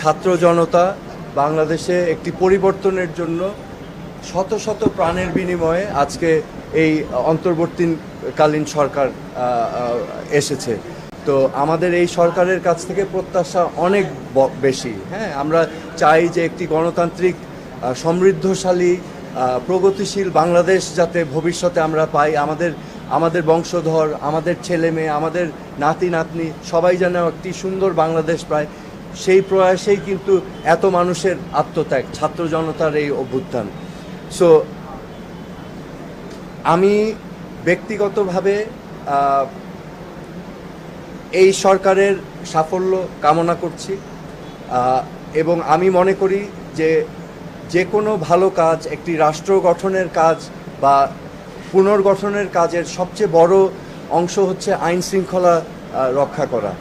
ছাত্র জনতা বাংলাদেশে একটি পরিবর্তনের জন্য শত শত প্রাণের বিনিময়ে আজকে এই অন্তর্বর্তীকালীন সরকার এসেছে। তো আমাদের এই সরকারের কাছ থেকে প্রত্যাশা অনেক বেশি। হ্যাঁ আমরা চাই যে একটি গণতান্ত্রিক সমৃদ্ধশালী প্রগতিশীল বাংলাদেশ যাতে ভবিষ্যতে আমরা পাই। আমাদের আমাদের বংশধর, আমাদের ছেলে মেয়ে আমাদের নাতি নাতনি সবাই যেন একটি সুন্দর বাংলাদেশ পায়। সেই প্রয়াসেই কিন্তু এত মানুষের আত্মত্যাগ, ছাত্র জনতার এই অভ্যুত্থান। সো আমি ব্যক্তিগতভাবে এই সরকারের সাফল্য কামনা করছি। এবং আমি মনে করি যে যে কোনো ভালো কাজ, একটি রাষ্ট্র গঠনের কাজ বা পুনর্গঠনের কাজের সবচেয়ে বড় অংশ হচ্ছে আইন শৃঙ্খলা রক্ষা করা।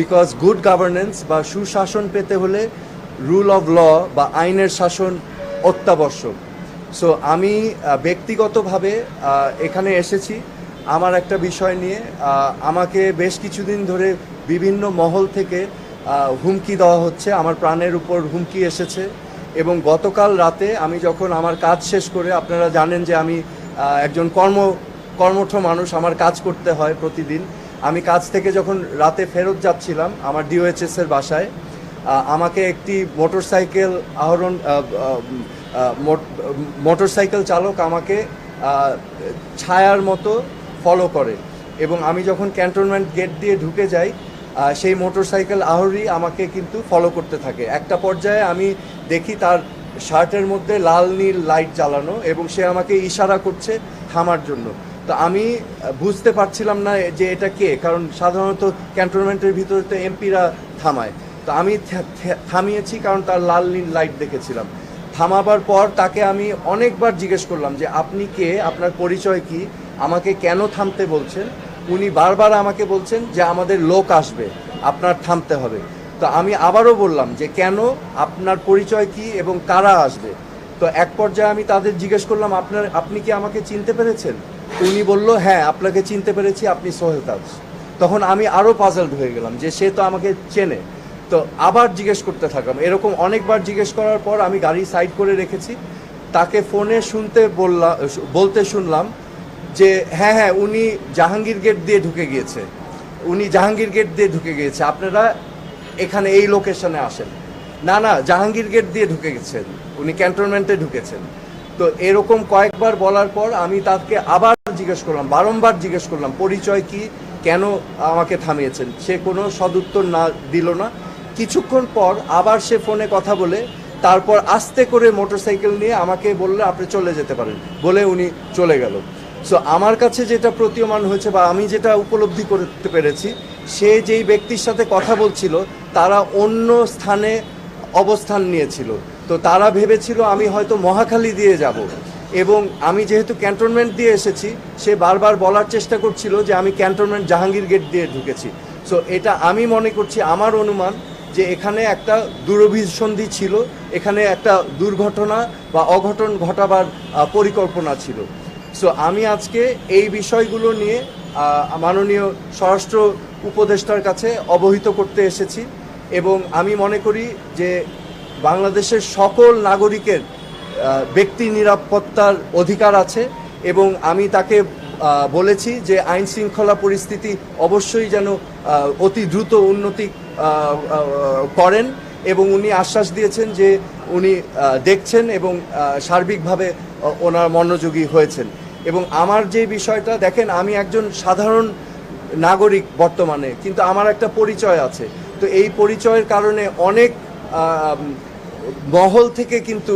বিকজ গুড গভর্নেন্স বা সুশাসন পেতে হলে রুল অফ ল বা আইনের শাসন অত্যাবশ্যক। সো আমি ব্যক্তিগতভাবে এখানে এসেছি। আমার একটা বিষয় নিয়ে আমাকে বেশ কিছুদিন ধরে বিভিন্ন মহল থেকে হুমকি দেওয়া হচ্ছে। আমার প্রাণের উপর হুমকি এসেছে এবং গতকাল রাতে আমি যখন আমার কাজ শেষ করে, আপনারা জানেন যে আমি একজন কর্ম, কর্মঠ মানুষ, আমার কাজ করতে হয় প্রতিদিন। আমি কাজ থেকে যখন রাতে ফেরত যাচ্ছিলাম আমার ডিওএইচএস এর বাসায় আমাকে একটি মোটরসাইকেল আহরণ মোটরসাইকেল চালক আমাকে ছায়ার মতো ফলো করে এবং আমি যখন ক্যান্টনমেন্ট গেট দিয়ে ঢুকে যাই সেই মোটরসাইকেল আহরি আমাকে কিন্তু ফলো করতে থাকে। একটা পর্যায়ে আমি দেখি তার শার্টের মধ্যে লাল নীল লাইট জ্বালানো এবং সে আমাকে ইশারা করছে থামার জন্য। তো আমি বুঝতে পারছিলাম না যে এটা কে, কারণ সাধারণত ক্যান্টনমেন্টের ভিতরে তো এমপিরা থামায়। তো আমি থামিয়েছি কারণ তার লাল নীল লাইট দেখেছিলাম। থামাবার পর তাকে আমি অনেকবার জিজ্ঞেস করলাম যে, আপনি কে? আপনার পরিচয় কি? আমাকে কেন থামতে বলছেন? উনি বারবার আমাকে বলছেন যে, আমাদের লোক আসবে, আপনার থামতে হবে। তো আমি আবারও বললাম যে, কেন? আপনার পরিচয় কি এবং কারা আসবে? তো এক পর্যায়ে আমি তাদের জিজ্ঞেস করলাম, আপনার, আপনি কি আমাকে চিনতে পেরেছেন? উনি বলল হ্যাঁ আপনাকে চিনতে পেরেছি, আপনি সোহেল তাজ তখন আমি আরও পাজলড হয়ে গেলাম যে সে তো আমাকে চেনে। তো আবার জিজ্ঞেস করতে থাকলাম। এরকম অনেকবার জিজ্ঞেস করার পর আমি গাড়ি সাইড করে রেখেছি। তাকে ফোনে শুনতে বললাম বলতে শুনলাম যে হ্যাঁ হ্যাঁ উনি জাহাঙ্গীর গেট দিয়ে ঢুকে গিয়েছে। উনি জাহাঙ্গীর গেট দিয়ে ঢুকে গিয়েছে। আপনারা এখানে এই লোকেশনে আসেন। না না, জাহাঙ্গীর গেট দিয়ে ঢুকে গেছেন। উনি ক্যান্টনমেন্টে ঢুকেছেন। তো এরকম কয়েকবার বলার পর আমি তাকে আবার জিজ্ঞেস করলাম, বারংবার জিজ্ঞেস করলাম, পরিচয় কি, কেন আমাকে থামিয়েছেন? সে কোনো সদুত্তর না দিল না। কিছুক্ষণ পর আবার সে ফোনে কথা বলে, তারপর আস্তে করে মোটরসাইকেল নিয়ে আমাকে বললে আপনি চলে যেতে পারেন বলে উনি চলে গেল। সো আমার কাছে যেটা প্রতীয়মান হয়েছে বা আমি যেটা উপলব্ধি করতে পেরেছি, সে যেই ব্যক্তির সাথে কথা বলছিল, তারা অন্য স্থানে অবস্থান নিয়েছিল। তো তারা ভেবেছিল আমি হয়তো মহাখালী দিয়ে যাব। এবং আমি যেহেতু ক্যান্টনমেন্ট দিয়ে এসেছি, সে বারবার বলার চেষ্টা করছিল যে আমি ক্যান্টনমেন্ট জাহাঙ্গীর গেট দিয়ে ঢুকেছি। সো এটা আমি মনে করছি, আমার অনুমান যে এখানে একটা দুরভিসন্ধি ছিল, এখানে একটা দুর্ঘটনা বা অঘটন ঘটাবার পরিকল্পনা ছিল। সো আমি আজকে এই বিষয়গুলো নিয়ে মাননীয় স্বরাষ্ট্র উপদেষ্টার কাছে অবহিত করতে এসেছি এবং আমি মনে করি যে বাংলাদেশের সকল নাগরিকের ব্যক্তি নিরাপত্তার অধিকার আছে এবং আমি তাকে বলেছি যে আইন শৃঙ্খলা পরিস্থিতি অবশ্যই যেন অতি দ্রুত উন্নতি করেন এবং উনি আশ্বাস দিয়েছেন যে উনি দেখছেন এবং সার্বিকভাবে ওনার মনোযোগী হয়েছেন। এবং আমার যে বিষয়টা, দেখেন আমি একজন সাধারণ নাগরিক বর্তমানে, কিন্তু আমার একটা পরিচয় আছে। তো এই পরিচয়ের কারণে অনেক মহল থেকে কিন্তু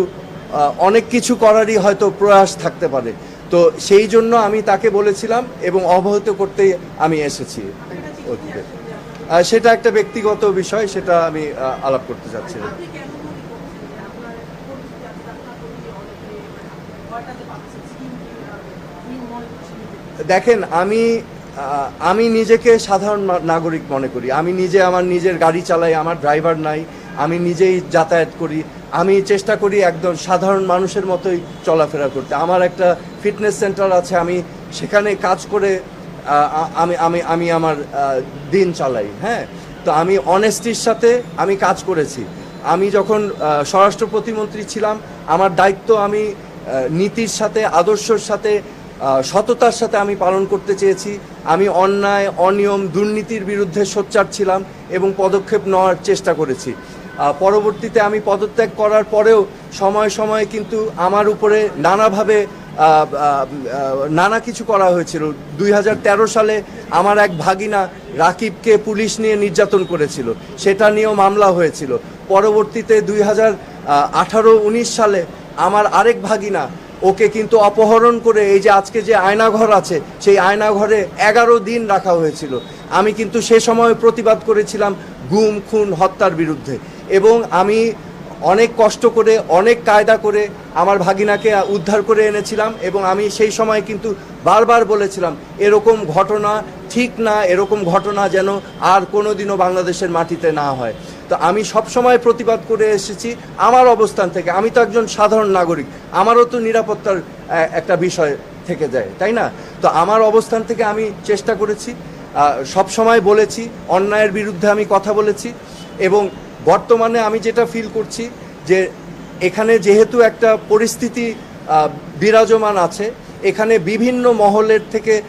অনেক কিছু করারই হয়তো প্রয়াস থাকতে পারে তো সেই জন্য আমি তাকে বলেছিলাম এবং অবহিত করতেই আমি এসেছি অতীতে। সেটা একটা ব্যক্তিগত বিষয়, সেটা আমি আলাপ করতে চাচ্ছি? দেখেন, আমি আমি নিজেকে সাধারণ নাগরিক মনে করি আমি নিজে আমার নিজের গাড়ি চালাই, আমার ড্রাইভার নাই আমি নিজেই যাতায়াত করি। আমি চেষ্টা করি একদম সাধারণ মানুষের মতোই চলাফেরা করতে। আমার একটা ফিটনেস সেন্টার আছে, আমি সেখানে কাজ করে আমি আমি আমি আমার দিন চালাই হ্যাঁ? তো আমি অনেস্টির সাথে আমি কাজ করেছি। আমি যখন স্বরাষ্ট্র প্রতিমন্ত্রী ছিলাম, আমার দায়িত্ব আমি নীতির সাথে, আদর্শের সাথে সততার সাথে আমি পালন করতে চেয়েছি। আমি অন্যায়, অনিয়ম, দুর্নীতির বিরুদ্ধে সোচ্চার ছিলাম এবং পদক্ষেপ নেওয়ার চেষ্টা করেছি। পরবর্তীতে আমি পদত্যাগ করার পরেও সময় সময়ে কিন্তু আমার উপরে নানাভাবে নানা কিছু করা হয়েছিল। দুই হাজার তেরো সালে আমার এক ভাগিনা রাকিবকে পুলিশ নিয়ে নির্যাতন করেছিল। সেটা নিয়েও মামলা হয়েছিল। পরবর্তীতে দুই হাজার আঠারো উনিশ সালে আমার আরেক ভাগিনা ওকে কিন্তু অপহরণ করে এই যে আজকে যে আয়নাঘর আছে, সেই আয়নাঘরে এগারো দিন রাখা হয়েছিল। আমি কিন্তু সে সময় প্রতিবাদ করেছিলাম গুম, খুন, হত্যার বিরুদ্ধে। এবং আমি অনেক কষ্ট করে, অনেক কায়দা করে আমার ভাগিনাকে উদ্ধার করে এনেছিলাম এবং আমি সেই সময় কিন্তু বারবার বলেছিলাম, এরকম ঘটনা ঠিক না, এরকম ঘটনা যেন আর কোনোদিনও বাংলাদেশের মাটিতে না হয়। তো আমি সব সময় প্রতিবাদ করে এসেছি আমার অবস্থান থেকে। আমি তো একজন সাধারণ নাগরিক, আমারও তো নিরাপত্তার একটা বিষয় থেকে যায়, তাই না? তো আমার অবস্থান থেকে আমি চেষ্টা করেছি সব সময় বলেছি, অন্যায়ের বিরুদ্ধে আমি কথা বলেছি এবং বর্তমানে আমি যেটা ফিল করছি যে এখানে যেহেতু একটা পরিস্থিতি বিরাজমান আছে, এখানে বিভিন্ন মহলের থেকে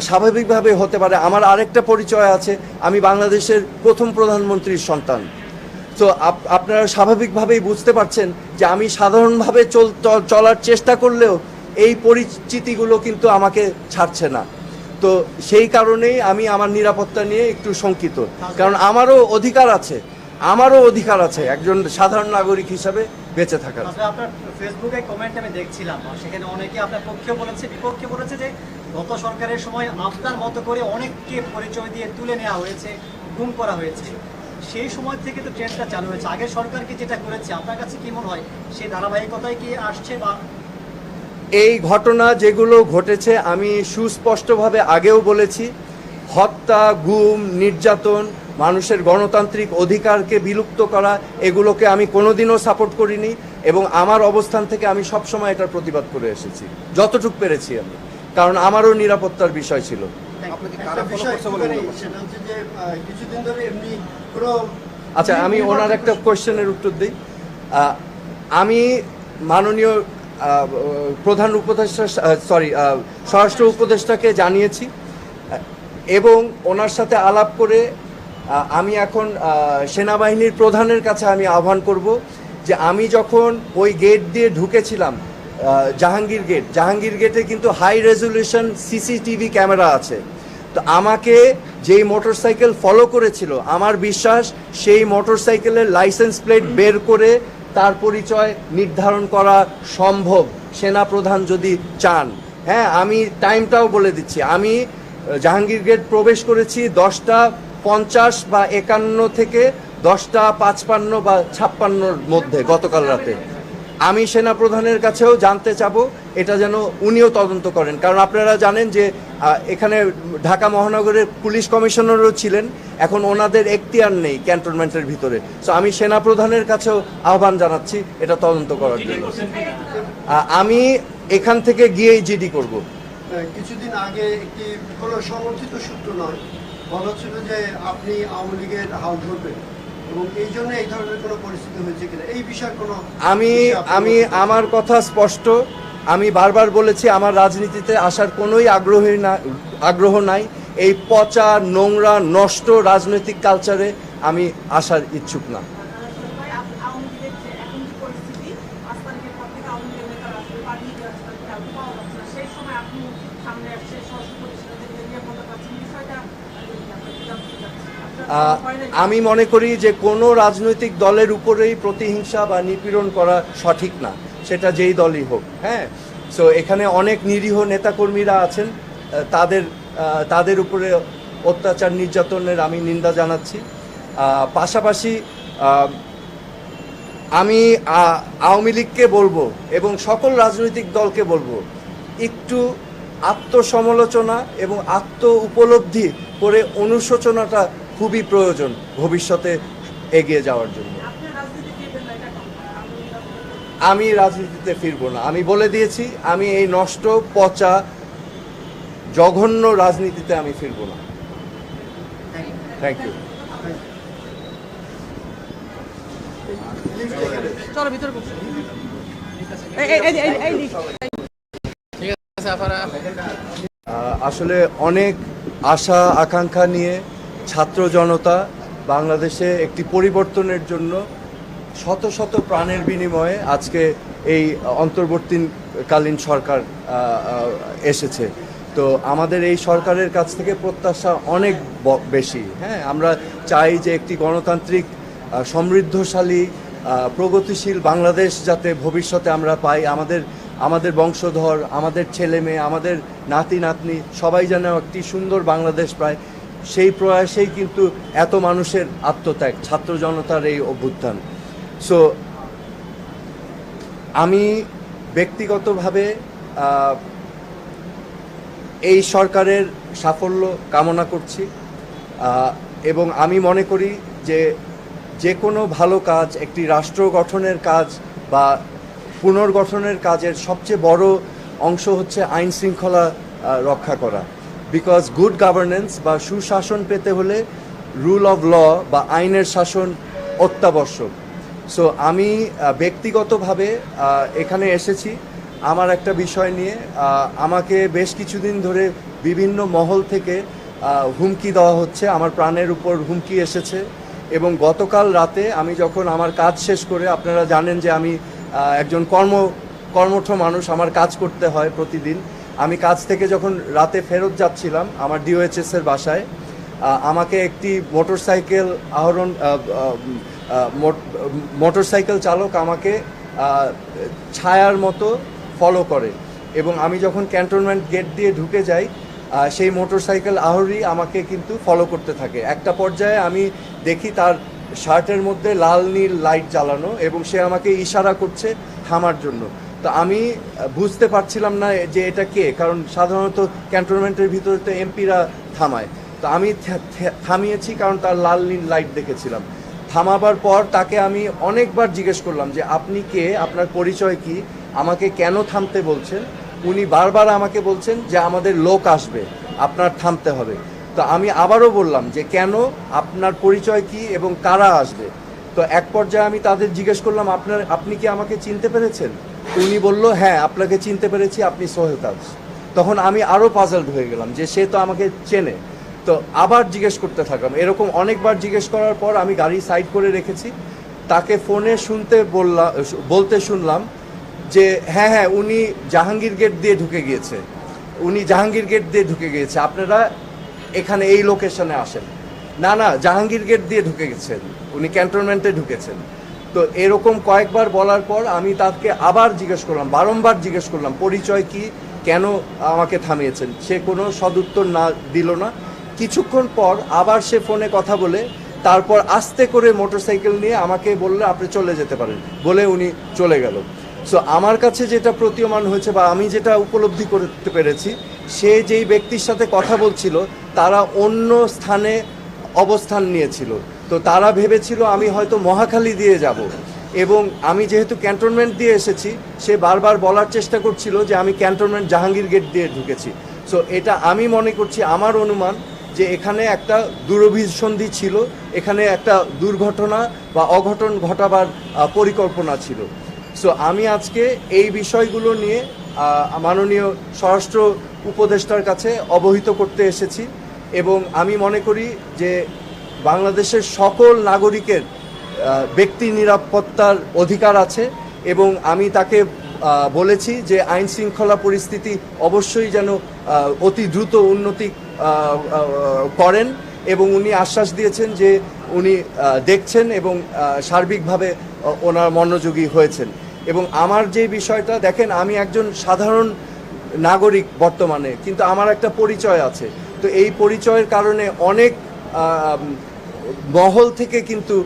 স্বাভাবিকভাবে হতে পারে। আমার আরেকটা পরিচয় আছে, আমি বাংলাদেশের প্রথম প্রধানমন্ত্রীর সন্তান। তো আপ- আপনারা স্বাভাবিকভাবেই বুঝতে পারছেন যে আমি সাধারণভাবে চল চলার চেষ্টা করলেও এই পরিচিতিগুলো কিন্তু আমাকে ছাড়ছে না। তো সেই কারণেই আমি আমার নিরাপত্তা নিয়ে একটু শঙ্কিত। কারণ আমারও অধিকার আছে। আমারও অধিকার আছে একজন সাধারণ নাগরিক হিসাবে বেঁচে থাকার। আপনার ফেসবুকে কমেন্ট আমি দেখছিলাম সেখানে অনেকে আপনার পক্ষে বলেছে বিপক্ষে বলেছে যে গত সরকারের সময় আপনার মতো করে অনেককে পরিচয় দিয়ে তুলে নেওয়া হয়েছে গুম করা হয়েছে। সেই সময় থেকে তো ট্রেনটা চালু হয়েছে। আগের সরকার কি যেটা করেছে আপনার কাছে কি মনে হয়? সেই ধারাবাহিকতায় কি আসছে বা এই ঘটনা যেগুলো ঘটেছে আমি সুস্পষ্টভাবে আগেও বলেছি হত্যা গুম নির্যাতন মানুষের গণতান্ত্রিক অধিকারকে বিলুপ্ত করা এগুলোকে আমি কোনোদিনও সাপোর্ট করিনি এবং আমার অবস্থান থেকে আমি সবসময় এটার প্রতিবাদ করে এসেছি। যতটুকু পেরেছি আমি। কারণ আমারও নিরাপত্তার বিষয় ছিল। আচ্ছা আমি ওনার একটা কোয়েশ্চেনের উত্তর দিই। আমি মাননীয় প্রধান উপদেষ্টা সরি স্বরাষ্ট্র উপদেষ্টাকে জানিয়েছি এবং ওনার সাথে আলাপ করে আমি এখন সেনাবাহিনীর প্রধানের কাছে আমি আহ্বান করব যে আমি যখন ওই গেট দিয়ে ঢুকেছিলাম জাহাঙ্গীর গেট জাহাঙ্গীর গেটে কিন্তু হাই রেজলিউশন সিসিটিভি ক্যামেরা আছে। তো আমাকে যেই মোটরসাইকেল ফলো করেছিল, আমার বিশ্বাস সেই মোটরসাইকেলের লাইসেন্স প্লেট বের করে তার পরিচয় নির্ধারণ করা সম্ভব সেনা প্রধান যদি চান। হ্যাঁ আমি টাইমটাও বলে দিচ্ছি। আমি জাহাঙ্গীর গেট প্রবেশ করেছি দশটা পঞ্চাশ বা একান্ন থেকে দশটা, পাঁচপান্ন বা ছাপ্পান্নর মধ্যে গতকাল রাতে। আমি সেনা প্রধানের কাছেও জানতে চাবো, এটা যেন উনিও তদন্ত করেন। কারণ আপনারা জানেন যে এখানে ঢাকা মহানগরের পুলিশ কমিশনারও ছিলেন, এখন ওনাদের এখতিয়ার নেই ক্যান্টনমেন্টের ভিতরে। তো আমি সেনা প্রধানের কাছেও আহ্বান জানাচ্ছি এটা তদন্ত করার জন্য। আমি এখান থেকে গিয়েই জিডি করব। কিছুদিন আগে একটি কোনো সমর্থিত সূত্র নয় বলা হচ্ছিল যে আপনি আওয়ামী লীগের হাল ধরবেন এবং এই জন্য এই ধরনের কোনো পরিস্থিতি হয়েছে কিনা? এই বিষয়ে কোনো আমি আমি আমার কথা স্পষ্ট। আমি বারবার বলেছি আমার রাজনীতিতে আসার কোনোই আগ্রহী না আগ্রহ নাই। এই পচা নোংরা নষ্ট রাজনৈতিক কালচারে আমি আসার ইচ্ছুক না। সেই সময় আপনি সামনে আসছে প্রতিষ্ঠানদেরকে নিরাপত্তা পাচ্ছেন। বিষয়টা আহ, আপনাকে জানতে চাচ্ছি। আপনার আহ, হয় না যে- আমি মনে করি যে কোনো রাজনৈতিক দলের উপরেই প্রতিহিংসা বা নিপীড়ন করা সঠিক না। সেটা যেই দলই হোক হ্যাঁ? সো এখানে অনেক নিরীহ নেতাকর্মীরা আছেন। তাদের তাদের উপরে অত্যাচার নির্যাতনের আমি নিন্দা জানাচ্ছি। পাশাপাশি আমি আওয়ামী লীগকে বলব এবং সকল রাজনৈতিক দলকে বলব, একটু আত্মসমালোচনা এবং আত্ম উপলব্ধি করে অনুশোচনাটা খুবই প্রয়োজন ভবিষ্যতে এগিয়ে যাওয়ার জন্য। আমি রাজনীতিতে ফিরবো না। আমি বলে দিয়েছি আমি এই নষ্ট পচা জঘন্য রাজনীতিতে আমি ফিরবো না। থ্যাংক ইউ চলো ভিতরে আসলে অনেক আশা আকাঙ্ক্ষা নিয়ে ছাত্র জনতা বাংলাদেশে একটি পরিবর্তনের জন্য শত শত প্রাণের বিনিময়ে আজকে এই অন্তর্বর্তীকালীন সরকার এসেছে। তো আমাদের এই সরকারের কাছ থেকে প্রত্যাশা অনেক বেশি। হ্যাঁ আমরা চাই যে একটি গণতান্ত্রিক সমৃদ্ধশালী প্রগতিশীল বাংলাদেশ যাতে ভবিষ্যতে আমরা পাই। আমাদের আমাদের বংশধর, আমাদের ছেলে মেয়ে আমাদের নাতি নাতনি সবাই যেন একটি সুন্দর বাংলাদেশ পায়। সেই প্রয়াসেই কিন্তু এত মানুষের আত্মত্যাগ, ছাত্র জনতার এই অভ্যুত্থান। সো আমি ব্যক্তিগতভাবে এই সরকারের সাফল্য কামনা করছি। এবং আমি মনে করি যে যে কোনো ভালো কাজ, একটি রাষ্ট্র গঠনের কাজ বা পুনর্গঠনের কাজের সবচেয়ে বড় অংশ হচ্ছে আইন শৃঙ্খলা রক্ষা করা। বিকজ গুড গভর্নেন্স বা সুশাসন পেতে হলে রুল অফ ল বা আইনের শাসন অত্যাবশ্যক। সো আমি ব্যক্তিগতভাবে এখানে এসেছি। আমার একটা বিষয় নিয়ে আমাকে বেশ কিছুদিন ধরে বিভিন্ন মহল থেকে হুমকি দেওয়া হচ্ছে। আমার প্রাণের উপর হুমকি এসেছে। এবং গতকাল রাতে আমি যখন আমার কাজ শেষ করে, আপনারা জানেন যে আমি একজন কর্ম, কর্মঠ মানুষ, আমার কাজ করতে হয় প্রতিদিন। আমি কাজ থেকে যখন রাতে ফেরত যাচ্ছিলাম আমার ডিওএইচএস এর বাসায় আমাকে একটি মোটরসাইকেল আহরণ মোটরসাইকেল চালক আমাকে ছায়ার মতো ফলো করে এবং আমি যখন ক্যান্টনমেন্ট গেট দিয়ে ঢুকে যাই সেই মোটরসাইকেল আহরি আমাকে কিন্তু ফলো করতে থাকে। একটা পর্যায়ে আমি দেখি তার শার্টের মধ্যে লাল নীল লাইট জ্বালানো এবং সে আমাকে ইশারা করছে থামার জন্য। তো আমি বুঝতে পারছিলাম না যে এটা কে, কারণ সাধারণত ক্যান্টনমেন্টের ভিতরে তো এমপিরা থামায়। তো আমি থামিয়েছি কারণ তার লাল নীল লাইট দেখেছিলাম। থামাবার পর তাকে আমি অনেকবার জিজ্ঞেস করলাম যে, আপনি কে? আপনার পরিচয় কি? আমাকে কেন থামতে বলছেন? উনি বারবার আমাকে বলছেন যে, আমাদের লোক আসবে, আপনার থামতে হবে। তো আমি আবারও বললাম যে, কেন? আপনার পরিচয় কি এবং কারা আসবে? তো এক পর্যায়ে আমি তাদের জিজ্ঞেস করলাম, আপনার, আপনি কি আমাকে চিনতে পেরেছেন? উনি বলল হ্যাঁ আপনাকে চিনতে পেরেছি, আপনি সোহেল তাজ তখন আমি আরও পাজলড হয়ে গেলাম যে সে তো আমাকে চেনে। তো আবার জিজ্ঞেস করতে থাকলাম। এরকম অনেকবার জিজ্ঞেস করার পর আমি গাড়ি সাইড করে রেখেছি। তাকে ফোনে শুনতে বললাম বলতে শুনলাম যে হ্যাঁ হ্যাঁ উনি জাহাঙ্গীর গেট দিয়ে ঢুকে গিয়েছে। উনি জাহাঙ্গীর গেট দিয়ে ঢুকে গিয়েছে। আপনারা এখানে এই লোকেশনে আসেন। না না, জাহাঙ্গীর গেট দিয়ে ঢুকে গেছেন। উনি ক্যান্টনমেন্টে ঢুকেছেন। তো এরকম কয়েকবার বলার পর আমি তাকে আবার জিজ্ঞেস করলাম, বারংবার জিজ্ঞেস করলাম, পরিচয় কি? কেন আমাকে থামিয়েছেন? সে কোনো সদুত্তর না দিল না। কিছুক্ষণ পর আবার সে ফোনে কথা বলে, তারপর আস্তে করে মোটরসাইকেল নিয়ে আমাকে বললে, আপনি চলে যেতে পারেন। বলে উনি চলে গেল। সো আমার কাছে যেটা প্রতীয়মান হয়েছে বা আমি যেটা উপলব্ধি করতে পেরেছি, সে যেই ব্যক্তির সাথে কথা বলছিল, তারা অন্য স্থানে অবস্থান নিয়েছিল। তো তারা ভেবেছিল আমি হয়তো মহাখালী দিয়ে যাব। এবং আমি যেহেতু ক্যান্টনমেন্ট দিয়ে এসেছি, সে বারবার বলার চেষ্টা করছিল যে আমি ক্যান্টনমেন্ট জাহাঙ্গীর গেট দিয়ে ঢুকেছি। সো এটা আমি মনে করছি আমার অনুমান যে এখানে একটা দুরভিসন্ধি ছিল, এখানে একটা দুর্ঘটনা বা অঘটন ঘটাবার পরিকল্পনা ছিল। সো আমি আজকে এই বিষয়গুলো নিয়ে মাননীয় স্বরাষ্ট্র উপদেষ্টার কাছে অবহিত করতে এসেছি এবং আমি মনে করি যে বাংলাদেশের সকল নাগরিকের ব্যক্তি নিরাপত্তার অধিকার আছে এবং আমি তাকে বলেছি যে আইন শৃঙ্খলা পরিস্থিতি অবশ্যই যেন অতি দ্রুত উন্নতি করেন এবং উনি আশ্বাস দিয়েছেন যে উনি দেখছেন এবং সার্বিকভাবে ওনার মনোযোগী হয়েছেন। এবং আমার যে বিষয়টা, দেখেন আমি একজন সাধারণ নাগরিক বর্তমানে, কিন্তু আমার একটা পরিচয় আছে। তো এই পরিচয়ের কারণে অনেক মহল থেকে কিন্তু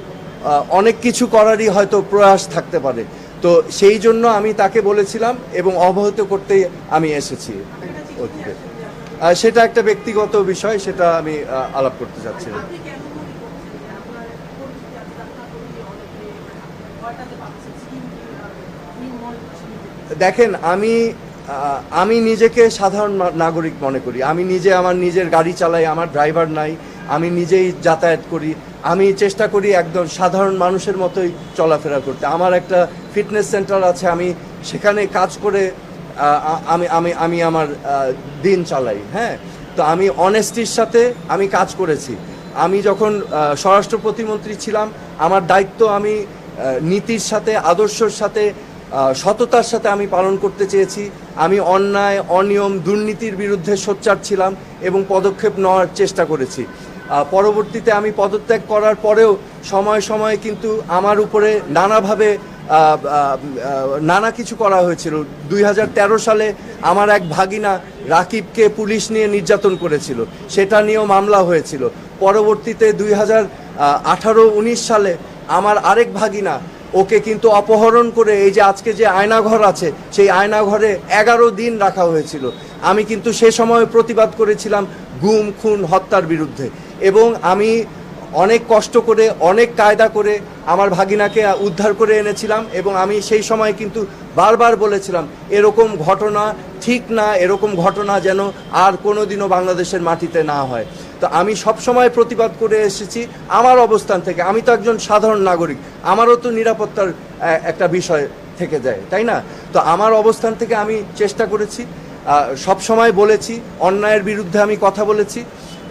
অনেক কিছু করারই হয়তো প্রয়াস থাকতে পারে। তো সেই জন্য আমি তাকে বলেছিলাম এবং অবহিত করতেই আমি এসেছি সেটা একটা ব্যক্তিগত বিষয় সেটা আমি আলাপ করতে চাচ্ছি না? দেখেন আমি আমি নিজেকে সাধারণ নাগরিক মনে করি। আমি নিজে আমার নিজের গাড়ি চালাই আমার ড্রাইভার নাই। আমি নিজেই যাতায়াত করি। আমি চেষ্টা করি একদম সাধারণ মানুষের মতোই চলাফেরা করতে। আমার একটা ফিটনেস সেন্টার আছে, আমি সেখানে কাজ করে আমি আমি আমি আমার দিন চালাই হ্যাঁ? তো আমি অনেস্টির সাথে আমি কাজ করেছি। আমি যখন স্বরাষ্ট্র প্রতিমন্ত্রী ছিলাম, আমার দায়িত্ব আমি নীতির সাথে, আদর্শর সাথে সততার সাথে আমি পালন করতে চেয়েছি। আমি অন্যায়, অনিয়ম, দুর্নীতির বিরুদ্ধে সোচ্চার ছিলাম এবং পদক্ষেপ নেওয়ার চেষ্টা করেছি। পরবর্তীতে আমি পদত্যাগ করার পরেও সময় সময়ে কিন্তু আমার উপরে নানাভাবে নানা কিছু করা হয়েছিল। দুই হাজার তেরো সালে আমার এক ভাগিনা রাকিবকে পুলিশ নিয়ে নির্যাতন করেছিল। সেটা নিয়েও মামলা হয়েছিল। পরবর্তীতে দুই হাজার আঠারো উনিশ সালে আমার আরেক ভাগিনা ওকে কিন্তু অপহরণ করে এই যে আজকে যে আয়নাঘর আছে, সেই আয়নাঘরে এগারো দিন রাখা হয়েছিল। আমি কিন্তু সে সময় প্রতিবাদ করেছিলাম গুম, খুন, হত্যার বিরুদ্ধে। এবং আমি অনেক কষ্ট করে, অনেক কায়দা করে আমার ভাগিনাকে উদ্ধার করে এনেছিলাম এবং আমি সেই সময় কিন্তু বারবার বলেছিলাম, এরকম ঘটনা ঠিক না, এরকম ঘটনা যেন আর কোনো দিনও বাংলাদেশের মাটিতে না হয়। তো আমি সব সময় প্রতিবাদ করে এসেছি আমার অবস্থান থেকে। আমি তো একজন সাধারণ নাগরিক, আমারও তো নিরাপত্তার একটা বিষয় থেকে যায়, তাই না? তো আমার অবস্থান থেকে আমি চেষ্টা করেছি সব সময় বলেছি, অন্যায়ের বিরুদ্ধে আমি কথা বলেছি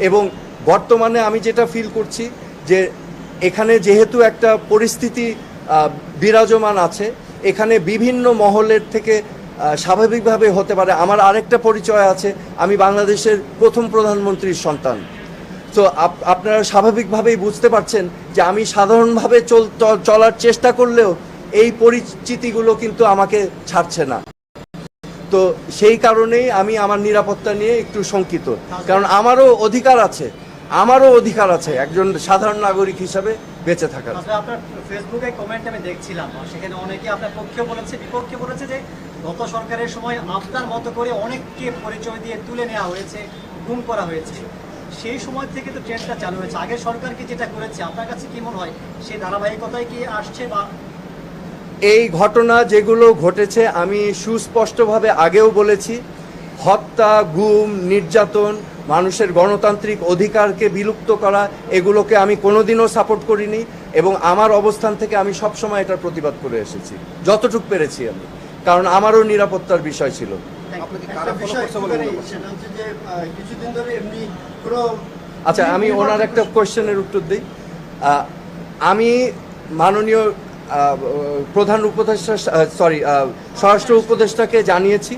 এবং বর্তমানে আমি যেটা ফিল করছি যে এখানে যেহেতু একটা পরিস্থিতি বিরাজমান আছে, এখানে বিভিন্ন মহলের থেকে স্বাভাবিকভাবে হতে পারে। আমার আরেকটা পরিচয় আছে, আমি বাংলাদেশের প্রথম প্রধানমন্ত্রীর সন্তান। তো আপ- আপনারা স্বাভাবিকভাবেই বুঝতে পারছেন যে আমি সাধারণভাবে চল চলার চেষ্টা করলেও এই পরিচিতিগুলো কিন্তু আমাকে ছাড়ছে না। তো সেই কারণেই আমি আমার নিরাপত্তা নিয়ে একটু শঙ্কিত। কারণ আমারও অধিকার আছে। আমারও অধিকার আছে একজন সাধারণ নাগরিক হিসাবে বেঁচে থাকার। আসলে আপনার ফেসবুকে কমেন্ট আমি দেখছিলাম সেখানে অনেকে আপনার পক্ষে বলেছে বিপক্ষে বলেছে যে গত সরকারের সময় আপনার মতো করে অনেককে পরিচয় দিয়ে তুলে নেওয়া হয়েছে গুম করা হয়েছে। সেই সময় থেকে তো ট্রেনটা চালু হয়েছে। আগের সরকারকে যেটা করেছে আপনার কাছে কি মনে হয়? সেই ধারাবাহিকতায় কি আসছে বা এই ঘটনা যেগুলো ঘটেছে আমি সুস্পষ্টভাবে আগেও বলেছি হত্যা গুম নির্যাতন মানুষের গণতান্ত্রিক অধিকারকে বিলুপ্ত করা এগুলোকে আমি কোনোদিনও সাপোর্ট করিনি এবং আমার অবস্থান থেকে আমি সবসময় এটার প্রতিবাদ করে এসেছি। যতটুক পেরেছি আমি। কারণ আমারও নিরাপত্তার বিষয় ছিল। আচ্ছা আমি ওনার একটা কোয়েশ্চেনের উত্তর দিই। আমি মাননীয় প্রধান উপদেষ্টা সরি স্বরাষ্ট্র উপদেষ্টাকে জানিয়েছি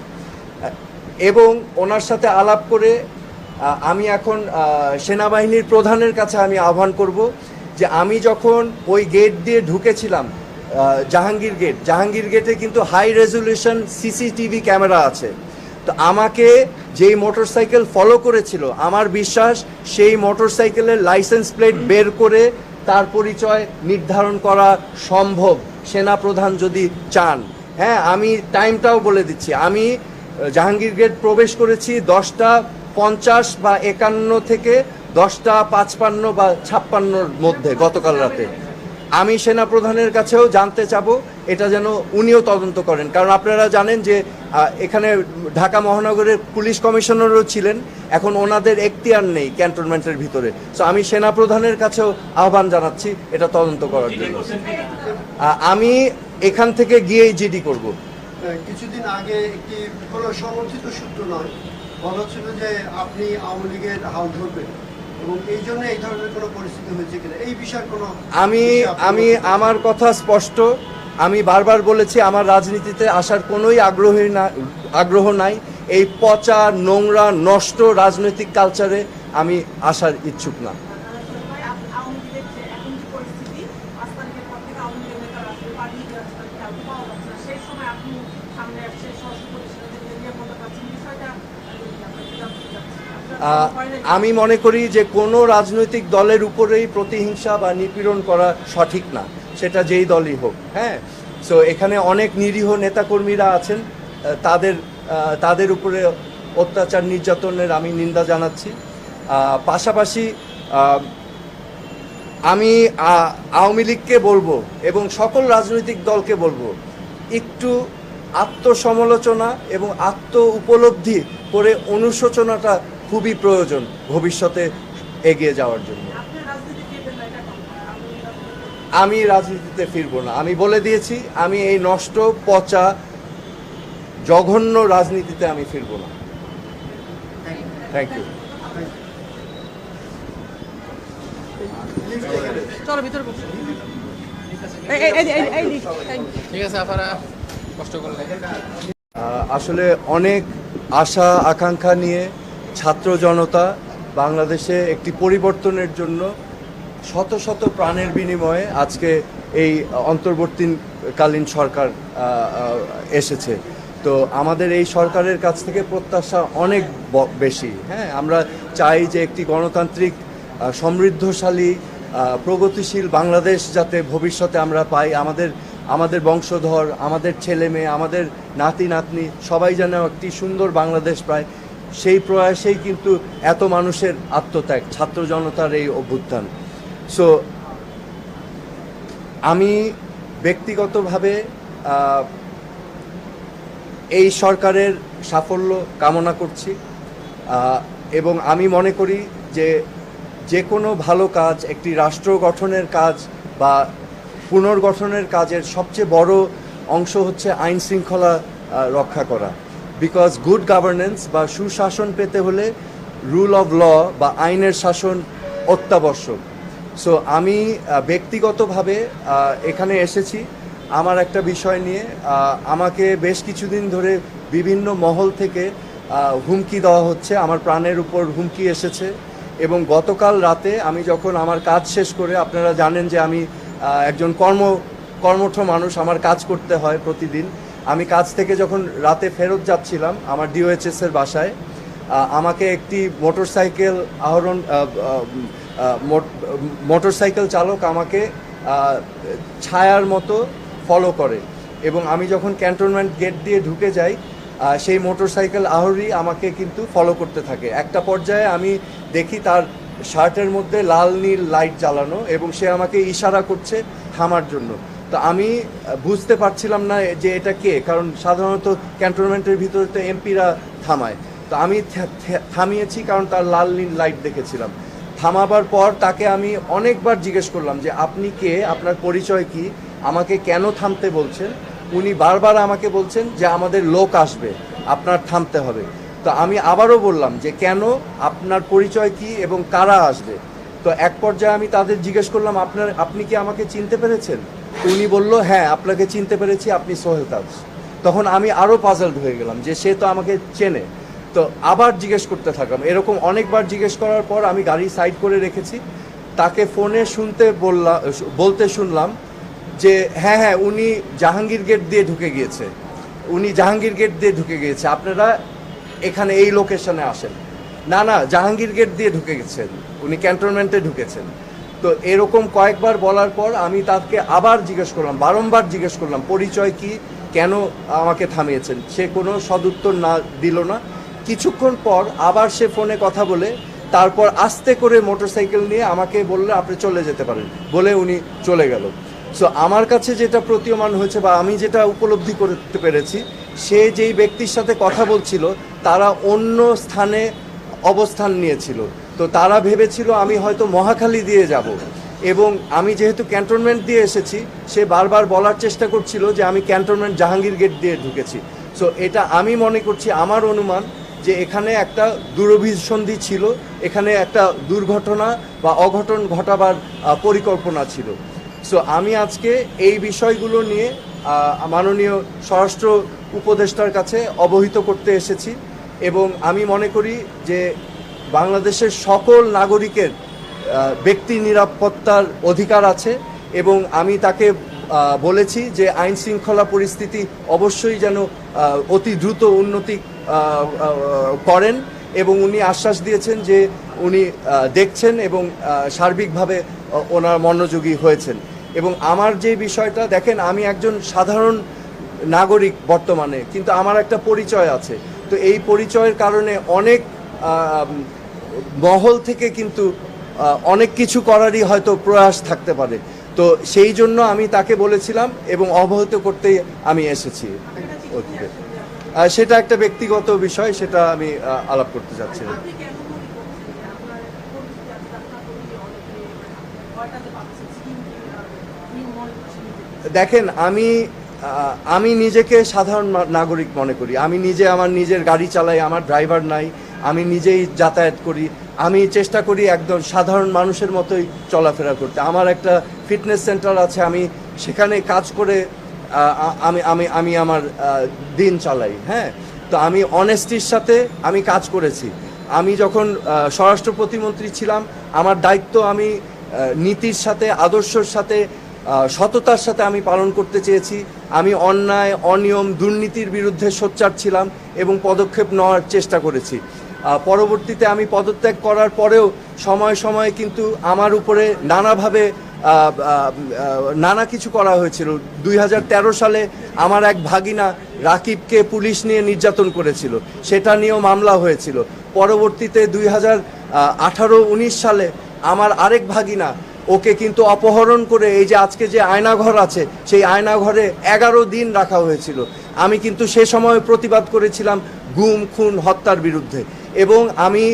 এবং ওনার সাথে আলাপ করে আমি এখন সেনাবাহিনীর প্রধানের কাছে আমি আহ্বান করব যে আমি যখন ওই গেট দিয়ে ঢুকেছিলাম জাহাঙ্গীর গেট জাহাঙ্গীর গেটে কিন্তু হাই রেজলিউশন সিসিটিভি ক্যামেরা আছে। তো আমাকে যেই মোটরসাইকেল ফলো করেছিল, আমার বিশ্বাস সেই মোটরসাইকেলের লাইসেন্স প্লেট বের করে তার পরিচয় নির্ধারণ করা সম্ভব সেনা প্রধান যদি চান। হ্যাঁ আমি টাইমটাও বলে দিচ্ছি। আমি জাহাঙ্গীর গেট প্রবেশ করেছি দশটা পঞ্চাশ বা একান্ন থেকে দশটা, পাঁচপান্ন বা ছাপ্পান্নর মধ্যে গতকাল রাতে। আমি সেনা প্রধানের কাছেও জানতে চাবো, এটা যেন উনিও তদন্ত করেন। কারণ আপনারা জানেন যে এখানে ঢাকা মহানগরের পুলিশ কমিশনারও ছিলেন, এখন ওনাদের এখতিয়ার নেই ক্যান্টনমেন্টের ভিতরে। সো আমি সেনা প্রধানের কাছেও আহ্বান জানাচ্ছি এটা তদন্ত করার জন্য। আমি এখান থেকে গিয়েই জিডি করব। কিছুদিন আগে একটি সমর্থিত সূত্র নয় বলা ছিল যে আপনি আওয়ামী লীগের হাল ধরবেন এবং এই জন্য এই ধরনের কোনো পরিস্থিতি হয়েছে কিনা? এই বিষয়ে কোনো আমি আমি আমার কথা স্পষ্ট। আমি বারবার বলেছি আমার রাজনীতিতে আসার কোনোই আগ্রহী না আগ্রহ নাই। এই পচা নোংরা নষ্ট রাজনৈতিক কালচারে আমি আসার ইচ্ছুক না ভাই, আপ- আওয়ামী লীগের যে এখন যে পরিস্থিতি, পাঁচ তারিখের পর থেকে আওয়ামী লীগের নেতারা আসলে পালিয়ে যাচ্ছে, তাদেরকে কাউকে পাওয়া যাচ্ছে না। সেই সময় আপনি সামনে আসছে, স্বরাষ্ট্র পরিষদের নিরাপত্তা পাচ্ছেন। বিষয়টা আহ, যদি আপনাকে জানতে চাচ্ছি। আপনার আহ, ভয় নেই? আমি মনে করি যে কোনো রাজনৈতিক দলের উপরেই প্রতিহিংসা বা নিপীড়ন করা সঠিক না। সেটা যেই দলই হোক হ্যাঁ? সো এখানে অনেক নিরীহ নেতাকর্মীরা আছেন। তাদের তাদের উপরে অত্যাচার নির্যাতনের আমি নিন্দা জানাচ্ছি। পাশাপাশি আমি আওয়ামী লীগকে বলব এবং সকল রাজনৈতিক দলকে বলব, একটু আত্মসমালোচনা এবং আত্ম উপলব্ধি করে অনুশোচনাটা খুবই প্রয়োজন ভবিষ্যতে এগিয়ে যাওয়ার জন্য। আপনি রাজনীতি ফিরবেন না এটা কথা আমি রাজনীতিতে ফিরবো না। আমি বলে দিয়েছি আমি এই নষ্ট পচা জঘন্য রাজনীতিতে আমি ফিরবো না। থ্যাংক ইউ চলো ভিতরে বসো। এই এই এই এই এই থ্যাংক ইউ ঠিক আছে আপনারা কষ্ট করলে। আহ, আসলে অনেক আশা আকাঙ্ক্ষা নিয়ে ছাত্র জনতা বাংলাদেশে একটি পরিবর্তনের জন্য শত শত প্রাণের বিনিময়ে আজকে এই অন্তর্বর্তীকালীন সরকার এসেছে। তো আমাদের এই সরকারের কাছ থেকে প্রত্যাশা অনেক বেশি। হ্যাঁ আমরা চাই যে একটি গণতান্ত্রিক সমৃদ্ধশালী প্রগতিশীল বাংলাদেশ যাতে ভবিষ্যতে আমরা পাই। আমাদের আমাদের বংশধর, আমাদের ছেলে মেয়ে আমাদের নাতি নাতনি সবাই যেন একটি সুন্দর বাংলাদেশ পায়। সেই প্রয়াসেই কিন্তু এত মানুষের আত্মত্যাগ, ছাত্র জনতার এই অভ্যুত্থান। সো আমি ব্যক্তিগতভাবে এই সরকারের সাফল্য কামনা করছি। এবং আমি মনে করি যে যে কোনো ভালো কাজ, একটি রাষ্ট্র গঠনের কাজ বা পুনর্গঠনের কাজের সবচেয়ে বড় অংশ হচ্ছে আইন শৃঙ্খলা রক্ষা করা। বিকজ গুড গভর্নেন্স বা সুশাসন পেতে হলে রুল অফ ল বা আইনের শাসন অত্যাবশ্যক। সো আমি ব্যক্তিগতভাবে এখানে এসেছি। আমার একটা বিষয় নিয়ে আমাকে বেশ কিছুদিন ধরে বিভিন্ন মহল থেকে হুমকি দেওয়া হচ্ছে। আমার প্রাণের উপর হুমকি এসেছে এবং গতকাল রাতে আমি যখন আমার কাজ শেষ করে, আপনারা জানেন যে আমি একজন কর্ম, কর্মঠ মানুষ, আমার কাজ করতে হয় প্রতিদিন। আমি কাজ থেকে যখন রাতে ফেরত যাচ্ছিলাম আমার ডিওএইচএস এর বাসায় আমাকে একটি মোটরসাইকেল আহরণ মোটরসাইকেল চালক আমাকে ছায়ার মতো ফলো করে এবং আমি যখন ক্যান্টনমেন্ট গেট দিয়ে ঢুকে যাই সেই মোটরসাইকেল আহরি আমাকে কিন্তু ফলো করতে থাকে। একটা পর্যায়ে আমি দেখি তার শার্টের মধ্যে লাল নীল লাইট জ্বালানো এবং সে আমাকে ইশারা করছে থামার জন্য। তো আমি বুঝতে পারছিলাম না যে এটা কে, কারণ সাধারণত ক্যান্টনমেন্টের ভিতরে তো এমপিরা থামায়। তো আমি থামিয়েছি কারণ তার লাল নীল লাইট দেখেছিলাম। থামাবার পর তাকে আমি অনেকবার জিজ্ঞেস করলাম যে, আপনি কে? আপনার পরিচয় কি? আমাকে কেন থামতে বলছেন? উনি বারবার আমাকে বলছেন যে, আমাদের লোক আসবে, আপনার থামতে হবে। তো আমি আবারও বললাম যে, কেন? আপনার পরিচয় কি এবং কারা আসবে? তো এক পর্যায়ে আমি তাদের জিজ্ঞেস করলাম, আপনার, আপনি কি আমাকে চিনতে পেরেছেন? উনি বলল হ্যাঁ আপনাকে চিনতে পেরেছি, আপনি সোহেল তাজ তখন আমি আরও পাজলড হয়ে গেলাম যে সে তো আমাকে চেনে। তো আবার জিজ্ঞেস করতে থাকলাম। এরকম অনেকবার জিজ্ঞেস করার পর আমি গাড়ি সাইড করে রেখেছি। তাকে ফোনে শুনতে বললাম বলতে শুনলাম যে হ্যাঁ হ্যাঁ উনি জাহাঙ্গীর গেট দিয়ে ঢুকে গিয়েছে। উনি জাহাঙ্গীর গেট দিয়ে ঢুকে গিয়েছে। আপনারা এখানে এই লোকেশনে আসেন। না না, জাহাঙ্গীর গেট দিয়ে ঢুকে গেছেন। উনি ক্যান্টনমেন্টে ঢুকেছেন। তো এরকম কয়েকবার বলার পর আমি তাকে আবার জিজ্ঞেস করলাম, বারংবার জিজ্ঞেস করলাম, পরিচয় কি? কেন আমাকে থামিয়েছেন? সে কোনো সদুত্তর না দিল না। কিছুক্ষণ পর আবার সে ফোনে কথা বলে, তারপর আস্তে করে মোটরসাইকেল নিয়ে আমাকে বললে, আপনি চলে যেতে পারেন। বলে উনি চলে গেল। সো আমার কাছে যেটা প্রতীয়মান হয়েছে বা আমি যেটা উপলব্ধি করতে পেরেছি, সে যেই ব্যক্তির সাথে কথা বলছিল, তারা অন্য স্থানে অবস্থান নিয়েছিল। তো তারা ভেবেছিল আমি হয়তো মহাখালী দিয়ে যাব। এবং আমি যেহেতু ক্যান্টনমেন্ট দিয়ে এসেছি, সে বারবার বলার চেষ্টা করছিল যে আমি ক্যান্টনমেন্ট জাহাঙ্গীর গেট দিয়ে ঢুকেছি। সো এটা আমি মনে করছি আমার অনুমান যে এখানে একটা দুরভিসন্ধি ছিল, এখানে একটা দুর্ঘটনা বা অঘটন ঘটাবার পরিকল্পনা ছিল। সো আমি আজকে এই বিষয়গুলো নিয়ে মাননীয় স্বরাষ্ট্র উপদেষ্টার কাছে অবহিত করতে এসেছি। এবং আমি মনে করি যে বাংলাদেশের সকল নাগরিকের ব্যক্তি নিরাপত্তার অধিকার আছে এবং আমি তাকে বলেছি যে আইন শৃঙ্খলা পরিস্থিতি অবশ্যই যেন অতি দ্রুত উন্নতি করেন এবং উনি আশ্বাস দিয়েছেন যে উনি দেখছেন এবং সার্বিকভাবে ওনার মনোযোগী হয়েছেন। এবং আমার যে বিষয়টা, দেখেন আমি একজন সাধারণ নাগরিক বর্তমানে, কিন্তু আমার একটা পরিচয় আছে। তো এই পরিচয়ের কারণে অনেক মহল থেকে কিন্তু অনেক কিছু করারই হয়তো প্রয়াস থাকতে পারে। তো সেই জন্য আমি তাকে বলেছিলাম এবং অবহিত করতেই আমি এসেছি। সেটা একটা ব্যক্তিগত বিষয় সেটা আমি আলাপ করতে চাচ্ছি দেখেন আমি আমি নিজেকে সাধারণ নাগরিক মনে করি। আমি নিজে আমার নিজের গাড়ি চালাই আমার ড্রাইভার নাই। আমি নিজেই যাতায়াত করি, আমি চেষ্টা করি একদম সাধারণ মানুষের মতোই চলাফেরা করতে। আমার একটা ফিটনেস সেন্টার আছে, আমি সেখানে কাজ করে আমি আমি আমি আমার দিন চালাই হ্যাঁ? তো আমি অনেস্টির সাথে আমি কাজ করেছি। আমি যখন স্বরাষ্ট্র প্রতিমন্ত্রী ছিলাম, আমার দায়িত্ব আমি নীতির সাথে, আদর্শর সাথে সততার সাথে আমি পালন করতে চেয়েছি। আমি অন্যায়, অনিয়ম, দুর্নীতির বিরুদ্ধে সোচ্চার ছিলাম এবং পদক্ষেপ নেওয়ার চেষ্টা করেছি। পরবর্তীতে আমি পদত্যাগ করার পরেও সময় সময়ে কিন্তু আমার উপরে নানাভাবে নানা কিছু করা হয়েছিল। দুই হাজার তেরো সালে আমার এক ভাগিনা রাকিবকে পুলিশ নিয়ে নির্যাতন করেছিল। সেটা নিয়েও মামলা হয়েছিল। পরবর্তীতে দুই হাজার আঠারো উনিশ সালে আমার আরেক ভাগিনা ওকে কিন্তু অপহরণ করে এই যে আজকে যে আয়নাঘর আছে, সেই আয়নাঘরে এগারো দিন রাখা হয়েছিল। আমি কিন্তু সে সময় প্রতিবাদ করেছিলাম গুম, খুন, হত্যার বিরুদ্ধে। এবং আমি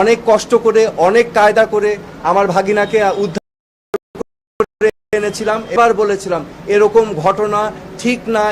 অনেক কষ্ট করে, অনেক কায়দা করে আমার ভাগিনাকে উদ্ধার এনেছিলাম। এবার বলেছিলাম, এরকম ঘটনা ঠিক না